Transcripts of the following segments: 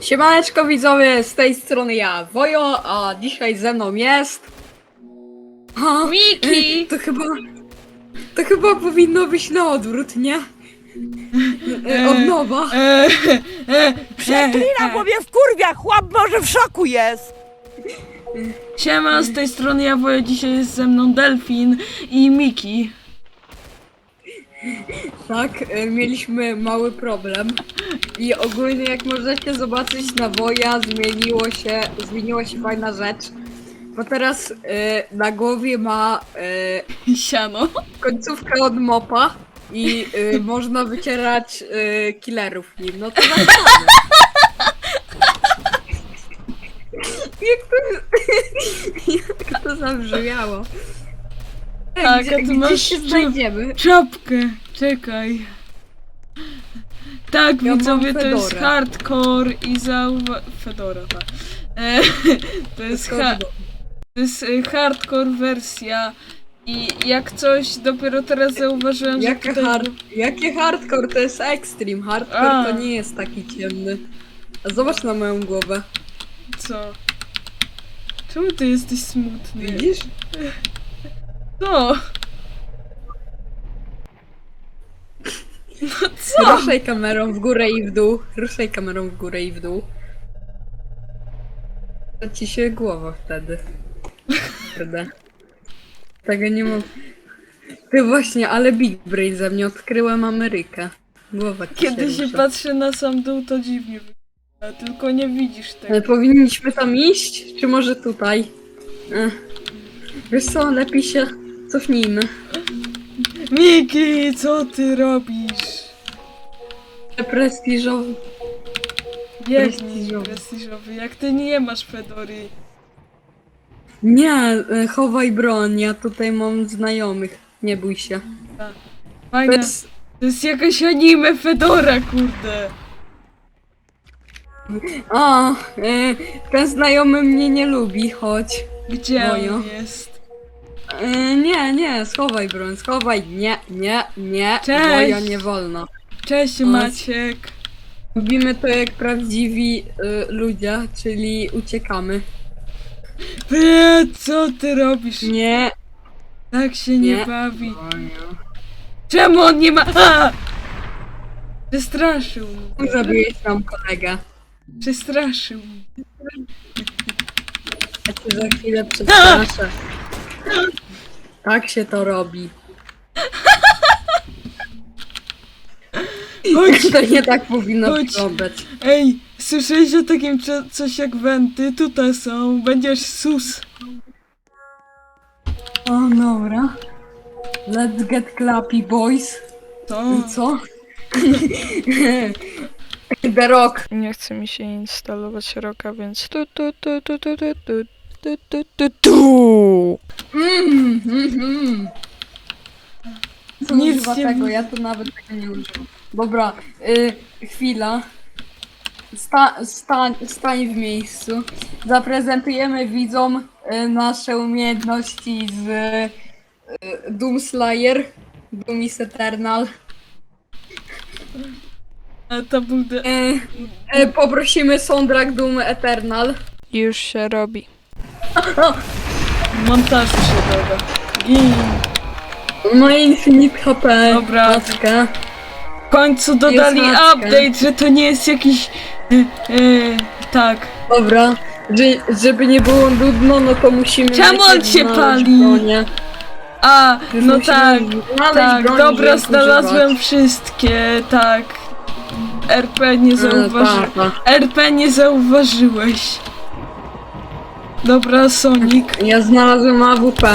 Siemaneczko widzowie, z tej strony ja, Wojo, a dzisiaj ze mną jest... Miki! To chyba... To chyba powinno być na odwrót, nie? E, Od nowa. E, e, Przeklinam, bo mnie wkurwia, chłop może w szoku jest. Siema, z tej strony ja Wojo, dzisiaj jest ze mną Delfin i Miki. Tak, e, mieliśmy mały problem. I ogólnie jak możecie zobaczyć na Woja zmieniło się, zmieniła się fajna rzecz. Bo teraz e, na głowie ma e, Siano. końcówkę od mopa i y, można wycierać y, killerów nim. No to. Jak to, jak to zabrzmiało? Tak, gdzie, a ty gdzie masz się znajdziemy? Czapkę, czekaj. Tak, Ja mam widzowie, to jest fedorę. hardcore i zauwa... Fedora, tak. E, to jest, ha... to jest e, hardcore wersja i jak coś dopiero teraz zauważyłem, że Jakie, tutaj... hard, jakie hardcore? To jest extreme. Hardcore A. to nie jest taki ciemny. A zobacz na moją głowę. Co? Czemu ty jesteś smutny? Widzisz? Co? No co? Ruszaj kamerą w górę i w dół. Ruszaj kamerą w górę i w dół. To ci się głowa wtedy. Kurde. Tego nie mam. Ty właśnie, ale Big Brain ze mnie odkryłem Amerykę. Głowa ci Kiedy się rusza. patrzy na sam dół, to dziwnie wygląda, tylko nie widzisz tego. Ale powinniśmy tam iść? Czy może tutaj? Ech. Wiesz co, lepiej się cofnijmy. Miki, co ty robisz? Prestiżowy. Biegnij, Prestiżowy. prestiżowy, jak ty nie masz Fedory. Nie, e, chowaj broń, ja tutaj mam znajomych. Nie bój się. To Fajna, jest... to jest jakaś anime Fedora, kurde. A, e, ten znajomy mnie nie lubi, chodź. Gdzie Mojo. on jest? E, nie, nie, schowaj broń, schowaj. Nie, nie, nie, Cześć. moja nie wolno. Cześć Maciek. Robimy to jak prawdziwi y, ludzie, czyli uciekamy. Co ty robisz? Nie. Tak się nie, Nie. bawi. Czemu on nie ma... A! Przestraszył mnie. Zabiłeś nam kolegę. Przestraszył mnie. Ja cię za chwilę przestraszę. Tak się to robi. Chodź. To nie tak powinno Chodź. wyglądać. Ej, słyszałeś o takim co, coś jak wenty? Tutaj są. Będziesz sus. O, dobra. Let's get clappy, boys. To. Co? The Rock. Nie chce mi się instalować roka, więc tu tu tu tu tu tu tu tu tu tu tu Mm, mm, mm. Co Nic używa nie tego? Ja to nawet tego nie używam. Dobra, y, chwila. Sta, stań, stań w miejscu. Zaprezentujemy widzom y, nasze umiejętności z y, Doom Slayer, Doom is Eternal. A to był. De... Y, y, poprosimy soundtrack Doom Eternal. Już się robi. Montaż się doda. Gin. Ma Infinite HP. Dobra. Mackę. W końcu dodali Jest matka. update, że to nie jest jakiś. E, e, tak. Dobra, że, żeby nie było nudno, no to musimy. Czemu on najpierw się znaleźć pali? bronię. A, Już no musimy tak. znaleźć Tak, broń, dobra, znalazłem używać. wszystkie, tak. RP nie E, zauważyłeś. tak, RP nie zauważyłeś. Dobra, Sonic. Ja znalazłem AWP.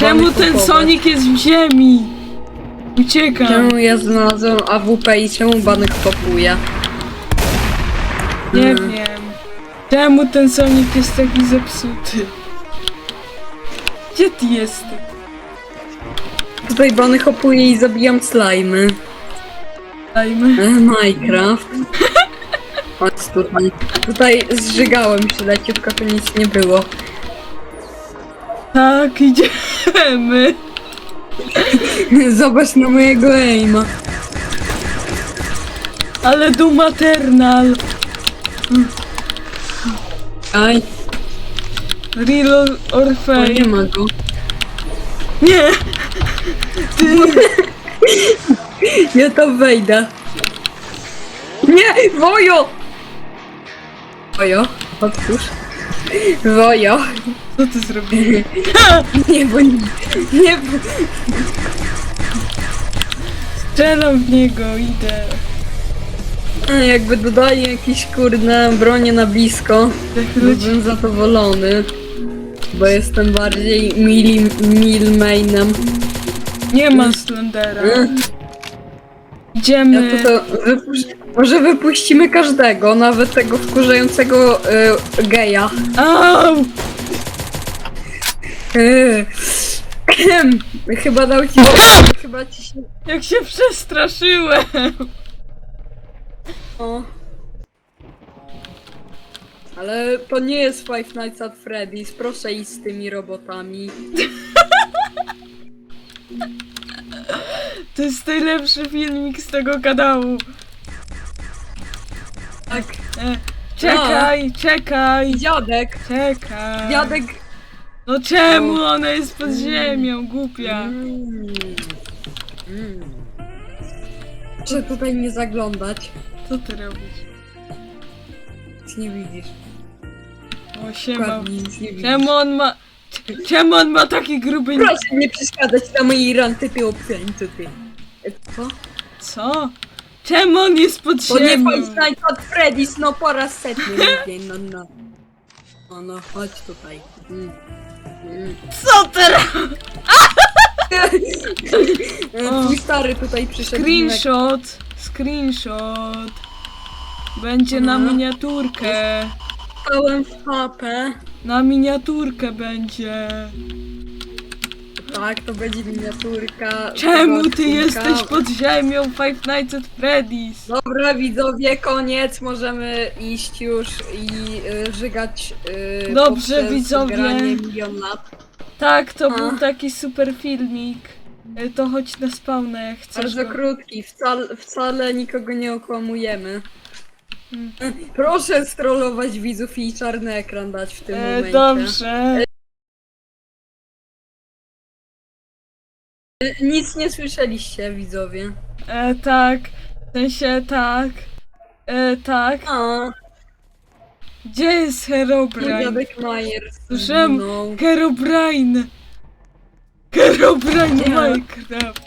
Czemu ten. Sonic jest w ziemi? Uciekam. Czemu ja znalazłem AWP i czemu banek popuje? Nie Mm. wiem. Czemu ten Sonic jest taki zepsuty? Gdzie ty jesteś? Tutaj bany hopuje i zabijam slajmy. Dajmy. E, Minecraft. Chodź tutaj. Tutaj zżygałem się leciutko, to nic nie było. Tak, idziemy. Zobacz na mojego aima. Ale Doom Eternal. Aj, Real or o, nie ma go. Nie! Ty! Ja tam wejdę. Nie, Wojo! Wojo, otwórz. Wojo. Co ty zrobiłeś? Nie, bo nie, nie, bo... Strzelam w niego, idę. Jakby dodali jakieś kurde bronie na blisko, byłbym zadowolony. Bo jestem bardziej mili, milmainem. Nie ma Slendera. Ja Idziemy. to, to wypuś... Może wypuścimy każdego, nawet tego wkurzającego y, geja. Au! Y, chyba dał ci... Chyba ci się... Jak się przestraszyłem! O. Ale to nie jest Five Nights at Freddy's, proszę iść z tymi robotami. To jest najlepszy filmik z tego kanału. Tak, E, czekaj, czekaj, dziadek, czekaj. dziadek... No czemu ona jest pod ziemią, głupia? Mm. Mm. Proszę tutaj nie zaglądać, Co ty robisz? nic nie widzisz. O, siema. Dokładnie nic nie widzisz. Czemu on ma... Czemu on ma taki gruby... Proszę nie przeszkadzać na mojej obcęcu, ty. E, Co? Co? Czemu on jest pod To nie? Five Nights at Freddy's, no po raz setny mówię, no no. No no, chodź tutaj. Mm. Mm. Co ty robisz? E, Twój stary tutaj przyszedł. Screenshot, screenshot. Będzie na Aha. miniaturkę. Stałem w papę. Na miniaturkę będzie. Tak, to będzie miniaturka. Czemu ty odcinka. jesteś pod ziemią Five Nights at Freddy's? Dobra widzowie, koniec, możemy iść już i y, żygać y, Dobrze, poprzez widzowie. granie milion lat. Tak, to A. był taki super filmik. E, To chodź na spawnę, chcesz. Bardzo go. krótki, wcale, wcale nikogo nie okłamujemy. Proszę strollować widzów i czarny ekran dać w tym E, momencie. dobrze. Y, Nic nie słyszeliście, widzowie. E, tak, w sensie tak. E, tak. A, Gdzie jest Herobrine? dziadek Myers Słyszałem zginął. Herobrine! Herobrine Nie. Minecraft!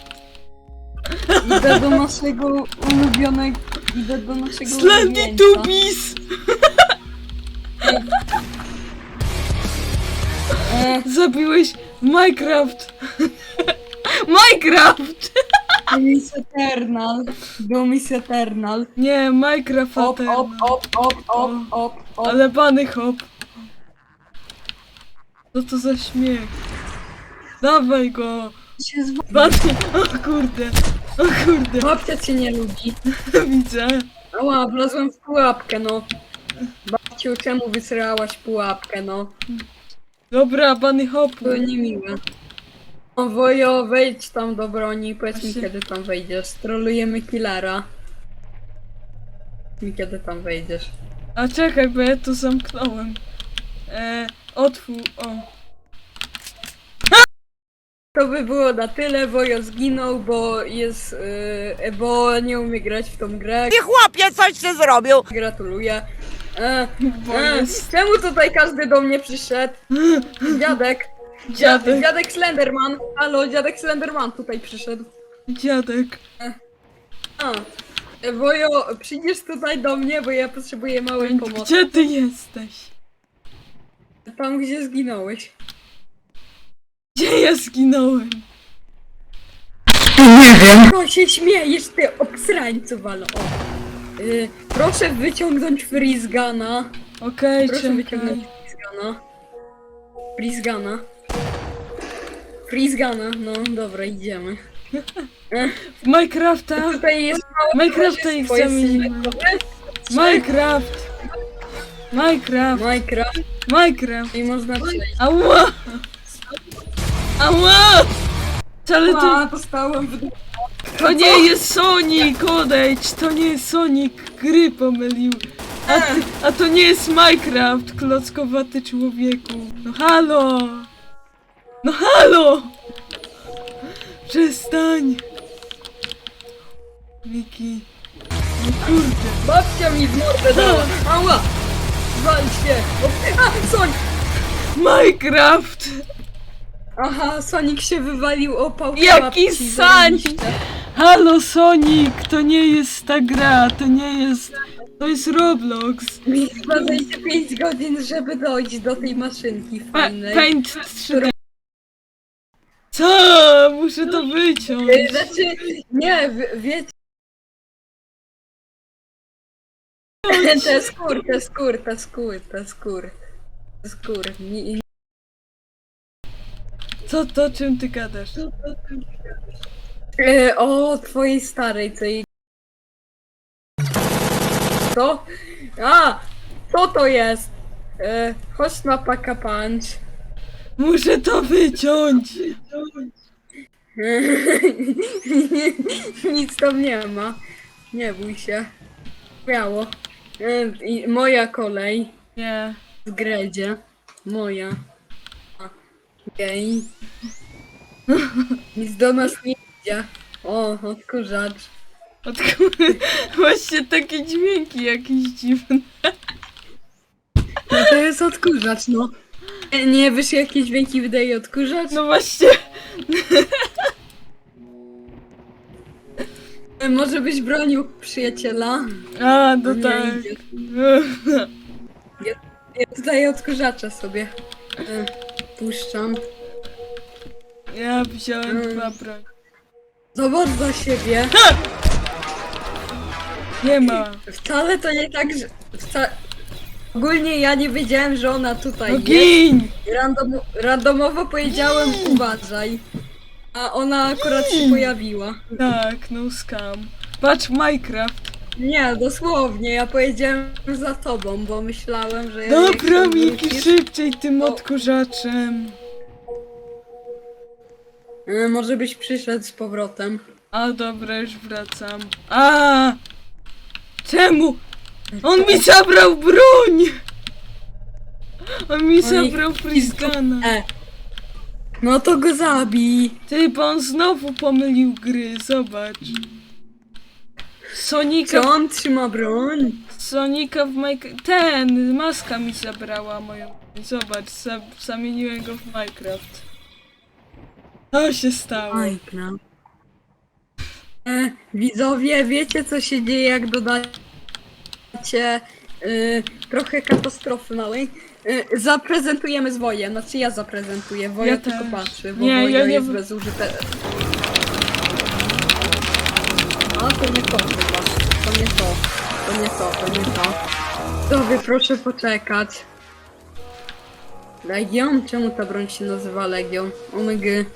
Idę do naszego ulubionego... Idę do naszego Slendy. Tubis! E, Zabiłeś Minecraft! Minecraft! Domis Eternal. Domis Eternal. Nie, Minecraft Op, Eternal. op, op, op, op, op. Ale bany hop. Co to za śmiech? Dawaj go! się zwa- Bany... O kurde! O kurde! Babcia cię nie lubi. Widzę. Ała, wlazłem w pułapkę, no. Babciu, czemu wysrałaś pułapkę, no? Dobra, bany hopu. To niemiłe. O, Wojo, wejdź tam do broni, powiedz mi Właśnie. kiedy tam wejdziesz. Strolujemy killera. Mi kiedy tam wejdziesz. A czekaj, bo ja to zamknąłem. E, otwórz, o. To by było na tyle, Wojo zginął, bo jest, yy, bo nie umie grać w tą grę. Ty chłopie, coś ty zrobił! Gratuluję. E, Bo e, czemu tutaj każdy do mnie przyszedł? Dziadek. dziadek, Dziadek Slenderman. Halo, dziadek Slenderman tutaj przyszedł. dziadek. A. e, Wojo, przyjdziesz tutaj do mnie, bo ja potrzebuję małej pomocy. Gdzie ty jesteś? Tam, gdzie zginąłeś. Gdzie ja zginąłem? No się śmiejesz, ty obsrańcu, walo. O. Y, proszę wyciągnąć Freezegana. Okej, Proszę wyciągnąć czekaj. Freezegana. Freezegana. Freezegana, no dobra, idziemy. W Minecrafta! Tutaj jest małe Minecrafta towarzystwo, ich zamienimy. gotowe? Minecraft! Minecraft! Minecraft Minecraft! i można przejść. Ała! Ała! Ale to, A, dostałem w to nie jest Sonic! Odejdź! To nie jest Sonic! Gry pomylił! A, ty, a to nie jest Minecraft, klockowaty człowieku. No halo! No halo! Przestań! Miki. No kurde. Babcia mi w mordę dała. Ała! Wal się. O, a, Sonic! Minecraft! Aha, Sonic się wywalił opał. Jaki babci, Sonic? Halo Sonic, to nie jest ta gra, to nie jest... To jest Roblox. Mi zbadajcie 5 godzin, żeby dojść do tej maszynki Pa fajnej. paint 3D. Co? Muszę to wyciąć. Y, Znaczy, nie, w- wiecie. To jest skór, to jest skór, to jest skór, to jest skór. To jest. Nie, Co to, czym ty gadasz? E, o twojej starej, co jej... Co? A! Co to jest? E, chodź na paka punch. Muszę to wyciąć. Nic tam nie ma. Nie bój się. Miało. E, i moja kolej Nie. w gredzie. Moja. Okej. Nic do nas nie idzie. O, odkurzacz. Odku- Właśnie takie dźwięki jakieś dziwne. No to jest odkurzacz, no. Nie, nie wiesz jakie dźwięki wydaje odkurzacz? No właśnie. E, Może byś bronił przyjaciela? A, no Nie tak. idzie. Ja tutaj odkurzacza sobie. E, Puszczam. Ja wziąłem Mm. dwa broń. Zobacz za siebie. Nie ma. Wcale to nie tak, że... Wca... Ogólnie ja nie wiedziałem, że ona tutaj No jest. gin! Random, randomowo powiedziałem uważaj. A ona akurat się pojawiła. Tak, no scam. Patrz Minecraft. Nie, dosłownie, ja powiedziałem za tobą, bo myślałem, że... Dobra, Miki, szybciej tym odkurzaczem. E, Może byś przyszedł z powrotem. A dobra, już wracam. A! Czemu? On mi zabrał broń! On mi zabrał freezegana. E. No to go zabij. Ty, bo on znowu pomylił gry, zobacz. Sonika, Czy on trzyma broń? Sonika w Minecraft... Ten, maska mi zabrała moją... Zobacz, za, zamieniłem go w Minecraft. Co się stało? Minecraft. E, widzowie, wiecie co się dzieje jak dodacie y, trochę katastrofy małej? Y, zaprezentujemy zwoje, znaczy ja zaprezentuję, Wojo Ja tylko też. patrzy, bo Nie, Wojo ja nie jest bezużyteczny. A to nie to chyba, to nie to, to nie to, to nie to. Widzowie, proszę poczekać. Legion? Czemu ta broń się nazywa Legion? Omega.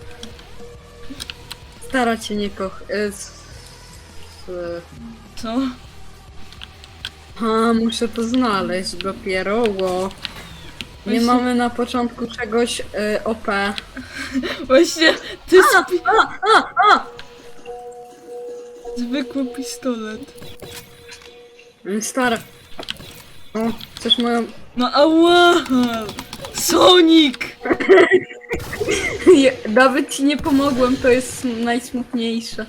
Stara cię nie koch... y, Co? A, muszę to znaleźć dopiero, bo... Nie Właśnie- mamy na początku czegoś y, OP. Właśnie, jest pi- A, a, a! Zwykły pistolet. Y, Stara. O, chcesz moją... No ała! Sonic! Je- Nawet ci nie pomogłem, to jest najsmutniejsze.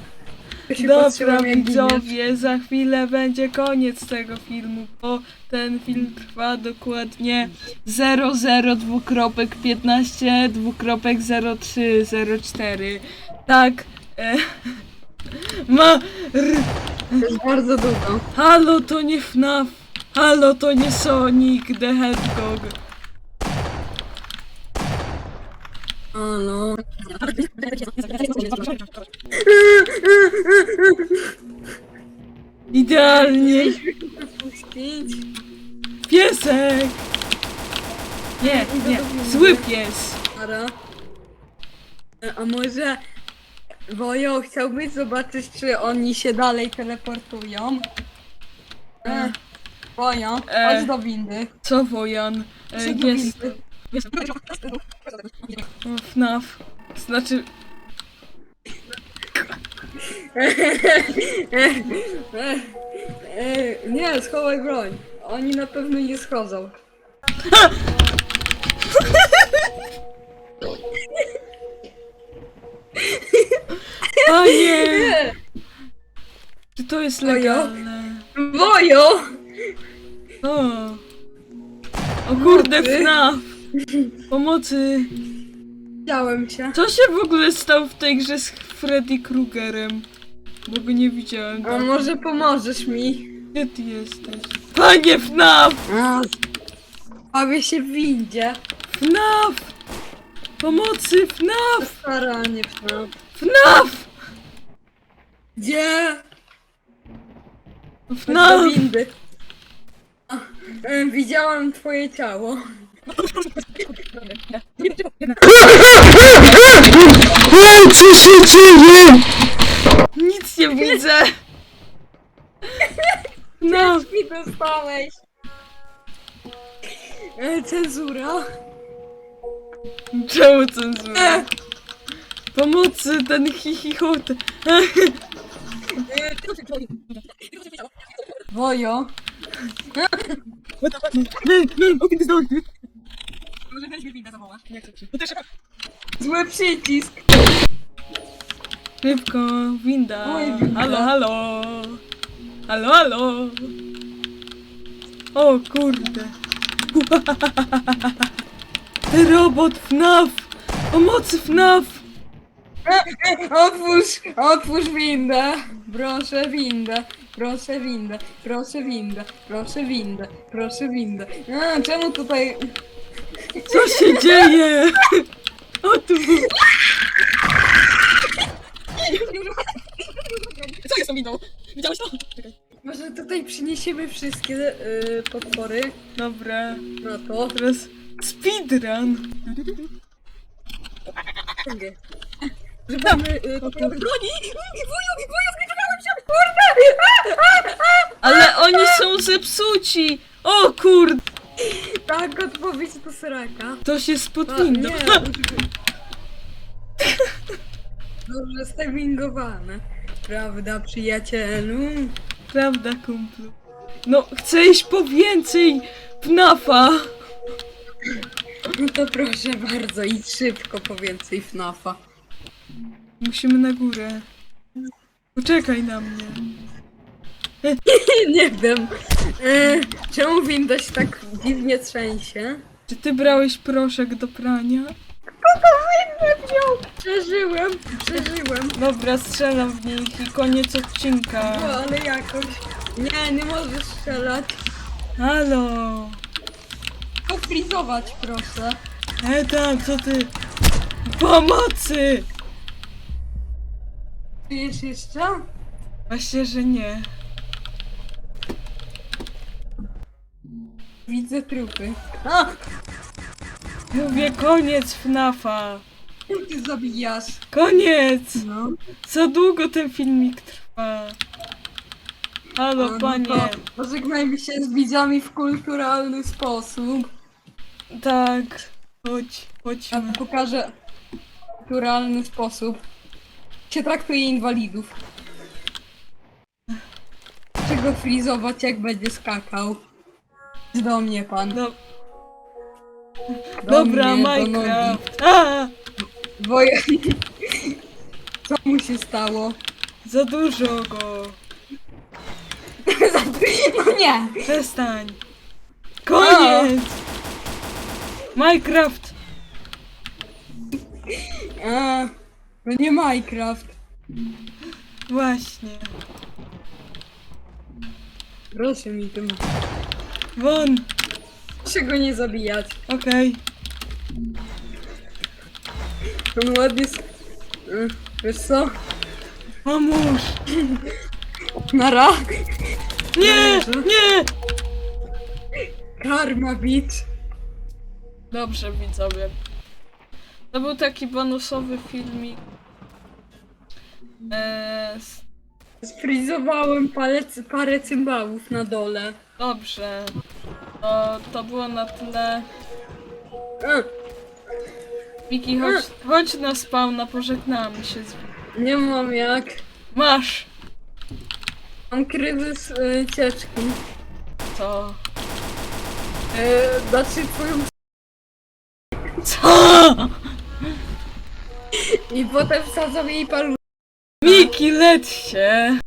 Ja się Dobra patrzyłam, jak giniesz. widzowie, za chwilę będzie koniec tego filmu, bo ten film trwa dokładnie 00 dwukropek 15 dwukropek 03 04. Tak. E, ma. R, To jest bardzo długo. halo to nie FNAF. Halo to nie Sonic the Hedgehog. A no. Idealnie. Piesek. Nie, nie. Zły pies. Ara. A może Wojo chciałbyś zobaczyć, czy oni się dalej teleportują? E, Wojo, E. chodź do windy. Co Wojan? E, Chodź do jest. windy. O, FNAF. Znaczy, E, e, nie, schowaj broń. oni na pewno nie schodzą. Panie! Czy to jest legalne? Wojo! O! O kurde, Pomocy. FNAF! Pomocy! Widziałem się. Co się w ogóle stało w tej grze z Freddy Kruegerem? Bo go nie widziałem. A może pomożesz mi? Gdzie ty jesteś? Panie FNAF! A, Bawię się w windzie. FNAF! Pomocy! FNAF! Staranie FNAF. FNAF! Gdzie? Do FNAF! windy. A, e, Widziałam twoje ciało. O, co się dzieje? Nic nie widzę! FNAF! mi dostałeś. E, Cenzura. Czemu cenzura? Pomocy, ten hihichot. Wojo. Zły przycisk. Szybko, winda. Oj, winda. Halo, halo. Halo, halo. O kurde. Robot FNAF. Pomocy FNAF. Otwórz, otwórz windę. Proszę windę. Proszę windę. Proszę windę. Proszę windę. Proszę windę. A, czemu tutaj... Co się dzieje? O tu. Co jest tą windą? Widziałeś to? Czekaj. Może tutaj przyniesiemy wszystkie y, potwory Dobra. na to. Teraz speedrun. Żeby y, broni! Wuju, wuju, zbliżałem się! Kurde! Ale oni są zepsuci! O kurde! Tak, odpowiedź do seraka. To się spod A, windą. nie. Dobrze stawingowane. Prawda, przyjacielu? Prawda, kumplu? No, chcę iść po więcej FNAFa! No to proszę bardzo, idź szybko po więcej FNAFa. Musimy na górę. Poczekaj na mnie. Nie wiem. E, czemu winda się tak dziwnie trzęsie? Czy ty brałeś proszek do prania? Przeżyłem, przeżyłem. Dobra, strzelam w nich i koniec odcinka. No, ale jakoś. Nie, nie możesz strzelać. Halo! Pofrizować, proszę. E tam, co ty? Pomocy! Czujesz jeszcze? Właśnie, że nie. Widzę trupy. A! Mówię koniec FNAFa! Ty zabijasz. Koniec! No. Za długo ten filmik trwa. Halo, no panie. to Pożegnajmy się z widzami w kulturalny sposób. Tak. Chodź, Ja chodźmy. pokażę kulturalny sposób. Się traktuje inwalidów. Czego frizować, jak będzie skakał? Do mnie pan. Do, Do dobra, mnie, do Minecraft. A. Co mu się stało? za dużo go. No nie! Przestań. Koniec. Minecraft. A, to nie Minecraft. Właśnie. Proszę mi tym. Won. Proszę go nie zabijać. Okej. On ładnie... s- y, Wiesz co? Pomóż. Nara! Nie, nie. Karma bitch! Dobrze, widzowie. To był taki bonusowy filmik. Eee, Sfrizowałem parę, parę cymbałów na dole. dobrze. To, to było na tyle. Miki, chodź, chodź na spawna, pożegnamy się z... nie mam jak. Masz! Mam kryzys y, cieczki. To... E, znaczy twoją... Co? I potem wsadzą jej paluszki. Miki, leć się!